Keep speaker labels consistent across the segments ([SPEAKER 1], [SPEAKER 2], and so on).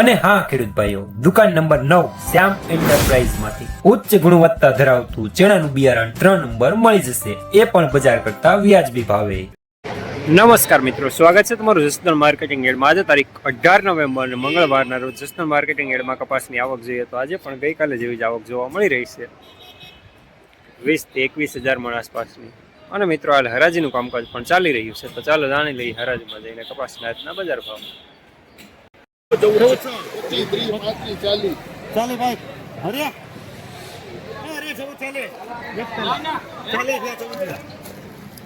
[SPEAKER 1] અને હા ખેડૂત ભાઈઓ દુકાન નંબર નવ, શ્યામ એન્ટરપ્રાઇઝમાંથી ઉચ્ચ ગુણવત્તા ધરાવતું ચણાનું બિયારણ ત્રણ નંબર મળી જશે. એ પણ બજાર કરતા વ્યાજબી ભાવે. નમસ્કાર મિત્રો, સ્વાગત છે તમારું જસનલ માર્કેટિંગ એડમાં. આજે તારીખ અઢાર નવેમ્બર અને મંગળવારના રોજ જસનલ માર્કેટિંગ એડમાં કપાસની આવક જોઈએ તો આજે પણ ગઈકાલે જેવી જ આવક જોવા મળી રહી છે. વીસથી એકવીસ હજાર મણ આસપાસની. અને મિત્રો, હાલ હરાજીનું કામકાજ પણ ચાલી રહ્યું છે. તો ચાલો જાણી લઈએ હરાજીમાં જઈને કપાસના આજના બજાર ભાવ
[SPEAKER 2] પચીસ ત્રીસ પાંત્રીસ ચાલીસ
[SPEAKER 3] ચાલે ભાઈ હરે અરે ચૌદ ચાલે. ચાલે છે ચૌદ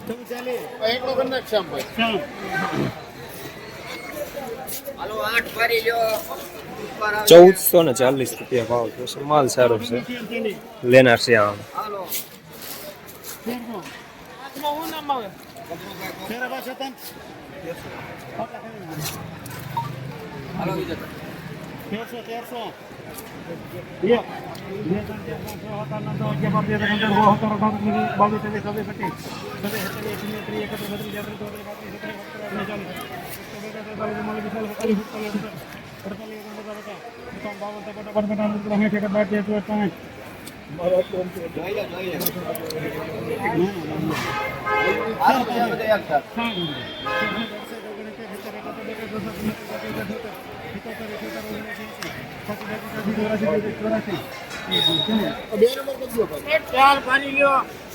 [SPEAKER 3] ચૌદ ચાલે.
[SPEAKER 2] એકડો કરી નાખ શ્યામભાઈ
[SPEAKER 3] ચાલ.
[SPEAKER 1] ચૌદસો ને ચાલીસ રૂપિયા ભાવ થશે માલ સારો છે. લેનાર છે આમ.
[SPEAKER 3] તેરા પાસે તન તેરસો તેરસો. બાવન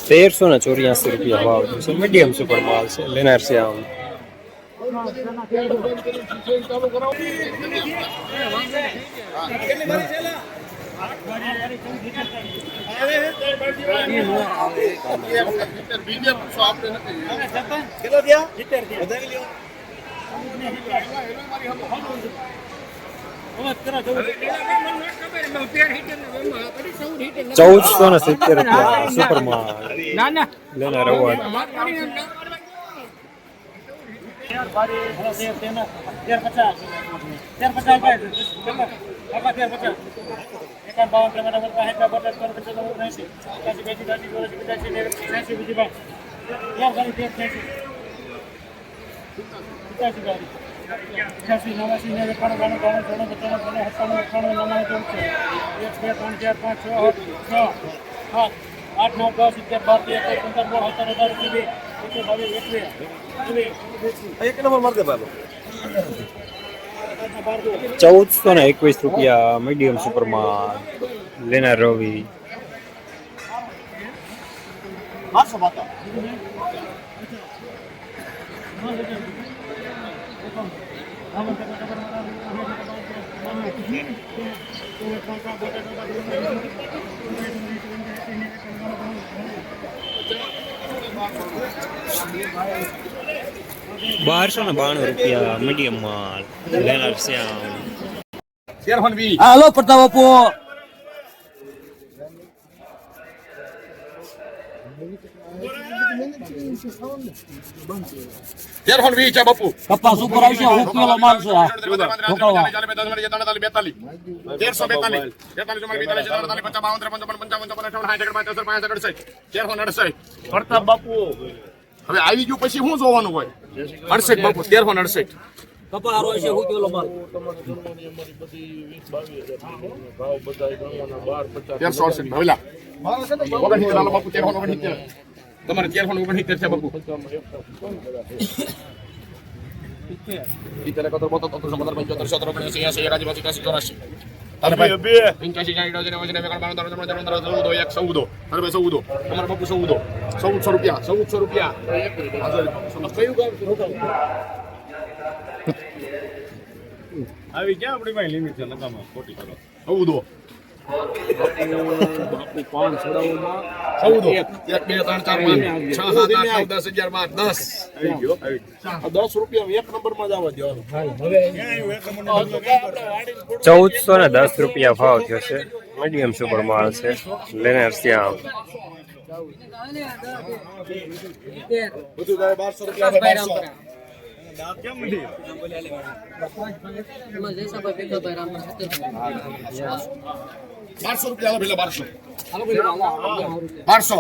[SPEAKER 1] તેરસો ને? ચોર્યાસી રૂપિયા ભાવ થશે મીડિયમ સુપર માલ છે. લેનાર છે આમ
[SPEAKER 2] ચાલુ કરાવો બીજે પૂછો આપણે નથી
[SPEAKER 1] ચૌદસો ને સિત્તેર રૂપિયા. સુપર માલ લેનાર અવોર્ડ
[SPEAKER 3] અઠ્યાસી નવાસી નેવું એકાણું બાણું ત્રાણું ચોણું પચાસ પચાસ સત્તાણું અઠ્ઠાણું નવ્વાણું ચોવીસ એક બે ત્રણ ચાર પાંચ છ આઠ છ સાત આઠ નવ દસ અગિયાર બાર તેર ચૌદ પંદર સોળ સત્તર અઢાર ઓગણીસ એકવીસ બાવીસ એકવીસ
[SPEAKER 2] એક નંબર માર દે બાલો
[SPEAKER 1] ચૌદસો ને એકવીસ રૂપિયા મીડિયમ સુપર માલ લેનાર રવિ.
[SPEAKER 3] મારશો બાતો
[SPEAKER 1] બારસો ને બાણું રૂપિયા મીડિયમ માલ. લેનાર શ્યામ.
[SPEAKER 4] હાલો પ્રતાપ બાપુ.
[SPEAKER 2] તેરફોન વી છે બાપુ.
[SPEAKER 4] કપાસ ઉપર આવશે હું પેલો માલ છે આ.
[SPEAKER 2] તેરસો બેતાલીસ. તેતાલીસ પિસ્તાલીસ છેતાલીસ પચાસ બાવન ત્રેપન ચોપન પંચાવન ચોપન અઠાવન સાઠ એકડ પાંચ પાંચ અડસઠ. તેરસો ને અડસઠ.
[SPEAKER 3] બાપુ.
[SPEAKER 2] હવે આવી ગયું પછી શું જોવાનું હોય? અડસઠ બાપુ તેરસો ફોન અડસઠ.
[SPEAKER 4] હારો હશે હું પેલો માલ
[SPEAKER 2] તેરસો અડસઠ ભવેલા ઓગણસિત્તેર હાલો બાપુ તેરસો ઓગણસિત્તેર. તમારે તેરસો ઓગણસિત્તેર છે બાપુ. સિત્તેર એકોતેર બોતેર તોતેર પંદર પંચોતેર સત્તર ઓગણએંસી એંસી એકાસી બાસી ત્યાસી ચોરાસી. પંચ્યાસી સાઠ અઢાર ઓગણીસ એકાવન બાવન ત્રેપન ચોપન પંચાવન દો એક ચૌદો અરે ભાઈ ચૌદો તમારે બાપુ દો ચૌદસો રૂપિયા. ચૌદસો રૂપિયા. કયું ગામ
[SPEAKER 3] આવી ક્યાં આપણી પાસે લિમિટ છે નકામાં ખોટી કરો.
[SPEAKER 2] ચૌદો ચૌદ. એક બે ત્રણ ચાર પાંચ છ સાત આઠ નવ દસ અગિયાર બાર દસ. દસ રૂપિયા એક નંબરમાં જ આવવા દેવાનું.
[SPEAKER 1] ચૌદસો ને દસ રૂપિયા ભાવ થયો છે. મીડિયમ સુપર માલ છે. લેનાર શ્યામ
[SPEAKER 2] બધું બારસો રૂપિયા છે, બારસો રૂપિયા પેલા બારસો. બારસો.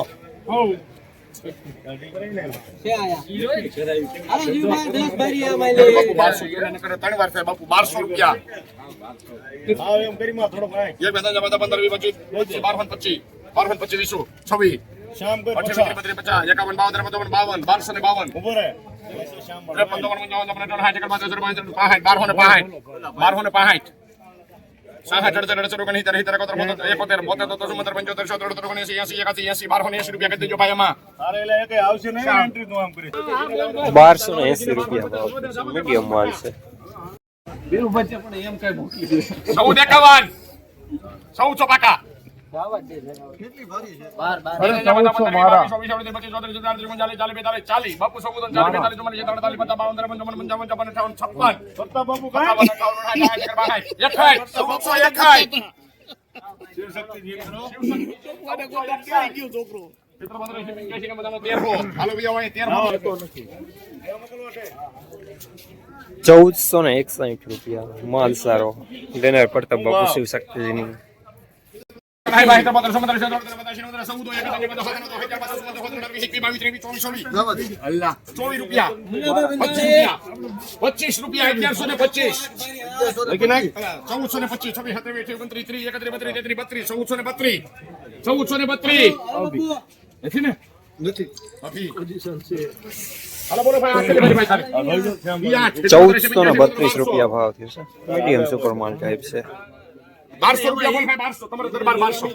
[SPEAKER 2] બાપુ બારસો રૂપિયા. બારસો પાંચ, પચીસ પચીસ પચીસ વીસો છવ્વીસ.
[SPEAKER 5] શામ કર
[SPEAKER 2] અઠ્યાવીસ બત્રીસ પચાસ એકાવન બાવન પંચાવન બાવન બારસો ને બાવન.
[SPEAKER 5] ઊભો રહે.
[SPEAKER 2] ત્રેપન, ચોપન, પંચાવન, છપ્પન, અઠ્ઠાવન, સાઠ, એકાવન, બાસઠ, ત્રેપન, પાંસઠ, બારસો ને પાંસઠ બારસો ને સાઠ અડસઠ અડસઠ ઓગણસિત્તેર સિત્તેર એકોતેર બોતેર એકોતેર બોતેર તોતેર ચુમ્મોતેર પંચોતેર છોતેર અડસઠ ઓગણએંસી એંસી એકાસી એંસી બારસો ને એંસી રૂપિયા કરી દેજો ભાઈ એમાં
[SPEAKER 5] તારે એટલે એકે આવશે નહીં એન્ટ્રી તું આમ કરી.
[SPEAKER 1] બારસો ને એસી રૂપિયા મીડિયમ માલ છે.
[SPEAKER 2] ચૌદ એકાવન ચૌદસો પાકા ચાલીસ બાપુ ચૌદ ચાલીસ બેતાલીસ ચુમ્માલીસ છપ્પન. ચૌદસો ને
[SPEAKER 1] એકસાઠ રૂપિયા માલ સારો ડિનર પડતા બાપુ શિવ શક્તિજીની
[SPEAKER 2] ભાઈ, ભાઈ, ત્રેપન, ત્રેપન, ત્રેપન, ચોપન, પચાસી, રૂપિયા અગિયારસો ને પચીસ ચૌદસો ને પચીસ છવ્વીસ સત્યાવીસ અઠ્યાવીસ ઓગણત્રીસ ત્રીસ એકત્રીસ બત્રીસ તેત્રીસ બત્રીસ ચૌદસો ને બત્રીસ ચૌદસો ને બત્રીસ નથી ને.
[SPEAKER 1] ચૌદસો ને બત્રીસ રૂપિયા ભાવ થયો છે મીડિયમ સુપર માલ ટાઈપ છે
[SPEAKER 2] બારસો રૂપિયા બોલ ભાઈ બારસો તમારે દરબાર બારસો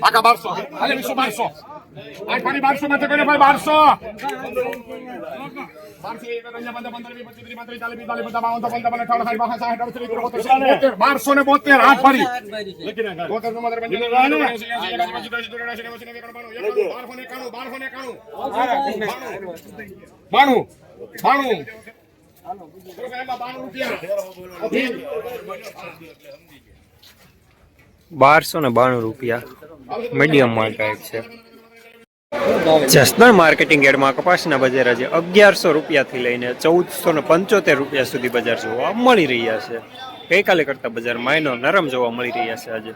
[SPEAKER 2] આખા બારસો હાલે વીસો બારસો આઠ ફરી બારસો માં કોઈને ભાઈ બારસો બારસો ને બોતેર ને એકાણું. બાણું બાણું બાણું રૂપિયા
[SPEAKER 1] બારસો ને બાણું રૂપિયા મીડિયમ માર્કેટ છે. જસદણ માર્કેટિંગ એડમાં કપાસના બજાર આજે અગિયારસો રૂપિયાથી લઈને ચૌદસો ને પંચોતેર રૂપિયા સુધી બજાર જોવા મળી રહ્યા છે. ગઈકાલે કરતા બજાર માયનો નરમ જોવા મળી રહ્યા છે આજે.